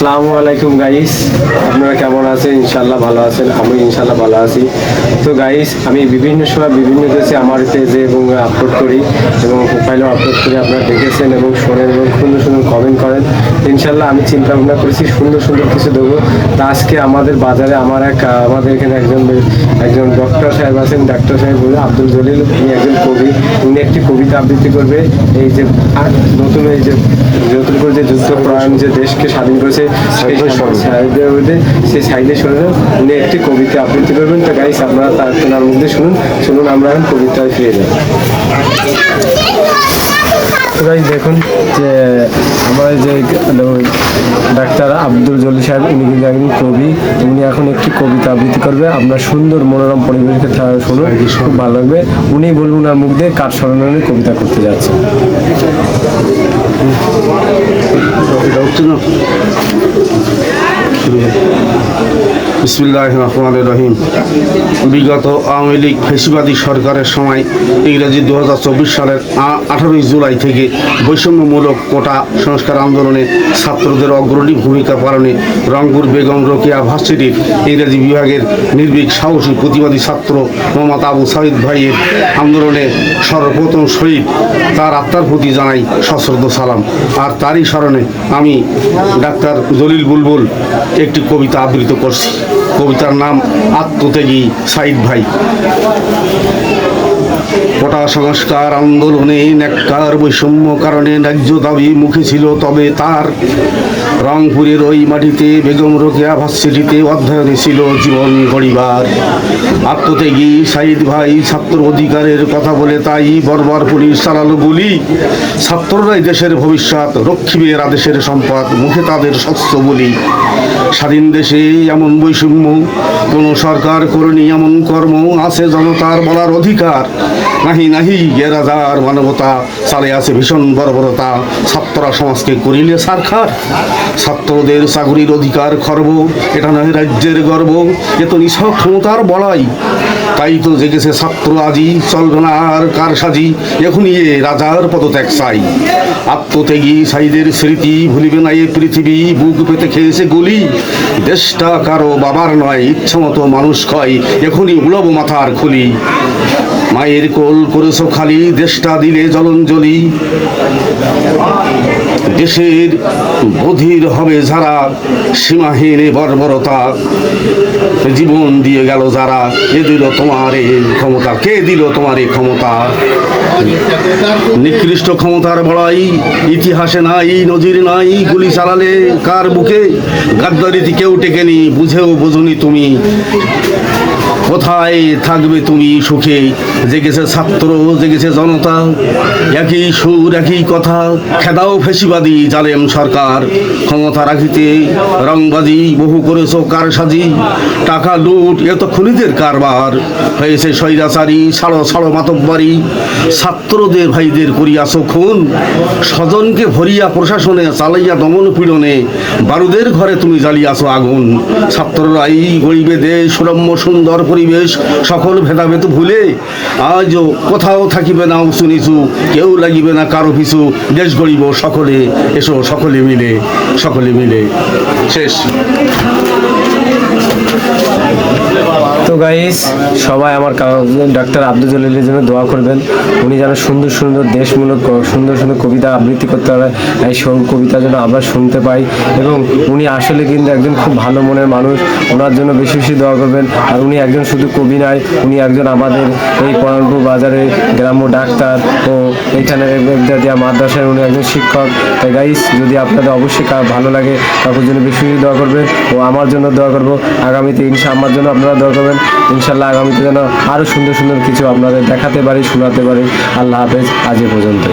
আসসালামু আলাইকুম গাইস। আপনারা কেমন আছেন? ইনশাল্লাহ ভালো আছেন। আমি ইনশাল্লাহ ভালো আছি। তো গাইস, আমি বিভিন্ন সময় বিভিন্ন দেশে আমার পেজে এবং আপলোড করি এবং প্রোফাইলও আপলোড করি আপনারা দেখেছেন এবং শোনেন এবং সুন্দর সুন্দর কমেন্ট করেন। ইনশাল্লাহ আমি চিন্তা ভাবনা করেছি, সুন্দর সুন্দর কিছু দেবো। তা আজকে আমাদের বাজারে আমার এক, আমাদের এখানে একজন একজন ডক্টর সাহেব আছেন। ডাক্তার সাহেব আব্দুল জলিল। উনি একজন কবি। একটি কবিতা আবৃত্তি করবে। এই যে নতুন এই যে নতুন করে যে যুদ্ধ প্রাণ যে দেশকে স্বাধীন করেছে সেই সাইডে শুনে উনি একটি কবিতা আবৃত্তি করবেন। তো গাইস আপনারা তার তেনার মধ্যে শুনুন। শুনুন আমরা এখন কবিতায় ফিরে যাই। গাইস দেখুন যে আমার যে আব্দুল জলি সাহেব উনি কিন্তু একজন কবি। উনি এখন একটি কবিতা আবৃত্তি করবে। আপনার সুন্দর মনোরম পরিবেশকে শুনুন। খুব ভালো লাগবে। উনি বলুন ওনার মুখ দিয়ে কাঠ সরানোর কবিতা করতে যাচ্ছে রহমান রহিম। বিগত আওয়ামী লীগ ফেসিবাদী সরকারের সময় ইংরেজি দু হাজার চব্বিশ সালের আঠারোই জুলাই থেকে বৈষম্যমূলক কোটা সংস্কার আন্দোলনে ছাত্রদের অগ্রণী ভূমিকা পালনে রংপুর বেগম রোকেয়া ভার্সিটির ইংরেজি বিভাগের নির্ভীক সাহসী প্রতিবাদী ছাত্র মোহাম্মদ আবু সাহিদ ভাইয়ের আন্দোলনে সর্বপ্রথম শহীদ তার আত্মার প্রতি জানাই সশ্রদ্ধ সালাম। আর তারই স্মরণে আমি ডাক্তার দলিল বুলবুল একটি কবিতা আবৃত করছি। কবিতার নাম আত্মত্যাগী সাইদ ভাই। কোটা সংস্কার আন্দোলনে ন্যাক্কার বৈষম্য কারণে ন্যায্য দাবি মুখে ছিল তবে তার রংপুরের ওই মাটিতে বেগম রোকেয়া ভার্সিটিতে অধ্যয়নে ছিল জীবন গড়িবার। আত্মত্যাগী সাইদ ভাই ছাত্র অধিকারের কথা বলে তাই বর্বর পুলিশ চালালো গুলি। ছাত্ররাই দেশের ভবিষ্যৎ, রক্ষিবের আদেশের সম্পদ, মুখে তাদের স্বচ্ছ বলি। স্বাধীন দেশে এমন বৈষম্য, কোন সরকার করেনি এমন কর্ম, আছে জনতার বলার অধিকার। নাহি নাহি গেরাজার মানবতা, চালে আছে ভীষণ বর্বরতা। ছাত্ররা সমাজকে করিলে সারখার। ছাত্রদের চাকরির অধিকার খর্ব, এটা নয় রাজ্যের গর্ব, এ তো নিছক ক্ষমতার বলাই তাই তো জেগেছে ছাত্র আজি চলবে না আর কার সাজি এখনই এ রাজার পদত্যাগ চাই। আত্মত্যাগী সাইদের স্মৃতি ভুলিবে না এ পৃথিবী, বুক পেতে খেয়েছে গুলি। দেশটা কারও বাবার নয়, ইচ্ছামতো মানুষ কয় এখনই উলব মাথার খুলি। মায়ের কোল করেছ খালি, দেশটা দিলে জলঞ্জলি। দেশের বধির হবে যারা, সীমাহীন বর্বরতা। জীবন দিয়ে গেল যারা এ দিল তোমার এই ক্ষমতা, কে দিল তোমার এই ক্ষমতা? নিকৃষ্ট ক্ষমতার বড়াই, ইতিহাসে নাই, নজির নাই, গুলি চালালে কার বুকে? গাদ্দারিতি কেউ টেকেনি, বুঝেও বোঝুনি তুমি। কোথায় থাকবে তুমি সুখে? জেগেছে ছাত্র, জেগেছে জনতা। একই সুর, একই কথা, খেদাও ফেসিবাদী জালেম সরকার। ক্ষমতা রাখিতে রংবাজি বহু করেছ কার সাজি টাকা লুট, এ তো খুনিদের কারবার। হয়েছে স্বৈরাচারী ছাড়ো ছাড়ো মাতব্বারি। ছাত্রদের ভাইদের করিয়াছ খুন। স্বজনকে ভরিয়া প্রশাসনে চালাইয়া দমন পীড়নে। বারুদের ঘরে তুমি জ্বালিয়াছ আগুন। ছাত্ররাই গরিবে দেশ সুরম্য সুন্দর পরিবেশ সকল ভেদাভেদ ভুলে আজ কোথাও থাকিবে না উঁচু নিচু, কেউ লাগিবে না কারও পিছু। দেশ গড়িব সকলে, এসো সকলে মিলে সকলে মিলে। শেষ। গাইস সবাই আমার ডাক্তার আব্দুল জলিলের জন্য দোয়া করবেন। উনি যেন সুন্দর সুন্দর দেশমূলক সুন্দর সুন্দর কবিতা আবৃত্তি করতে পারে, এই কবিতা যেন আমরা শুনতে পাই। এবং উনি আসলে কিন্তু একজন খুব ভালো মনের মানুষ, ওনার জন্য বেশি বেশি দোয়া করবেন। আর উনি একজন শুধু কবি নয় উনি একজন আমাদের এই পরানপুর বাজারে গ্রাম্য ডাক্তার ও এখানে দেওয়া মাদ্রাসার উনি একজন শিক্ষক। তাই গাইস যদি আপনাদের অবশ্যই ভালো লাগে, কাকুর জন্য বেশি বেশি দোয়া করবেন। ও আমার জন্য দোয়া করব। আগামীতে ইনশা আমার জন্য আপনারা দোয়া করবেন। ইনশাল্লাহ আগামীতে যেন আরও সুন্দর সুন্দর কিছু আপনাদের দেখাতে পারি, শোনাতে পারি। আল্লাহ হাফেজ, আজ এ পর্যন্ত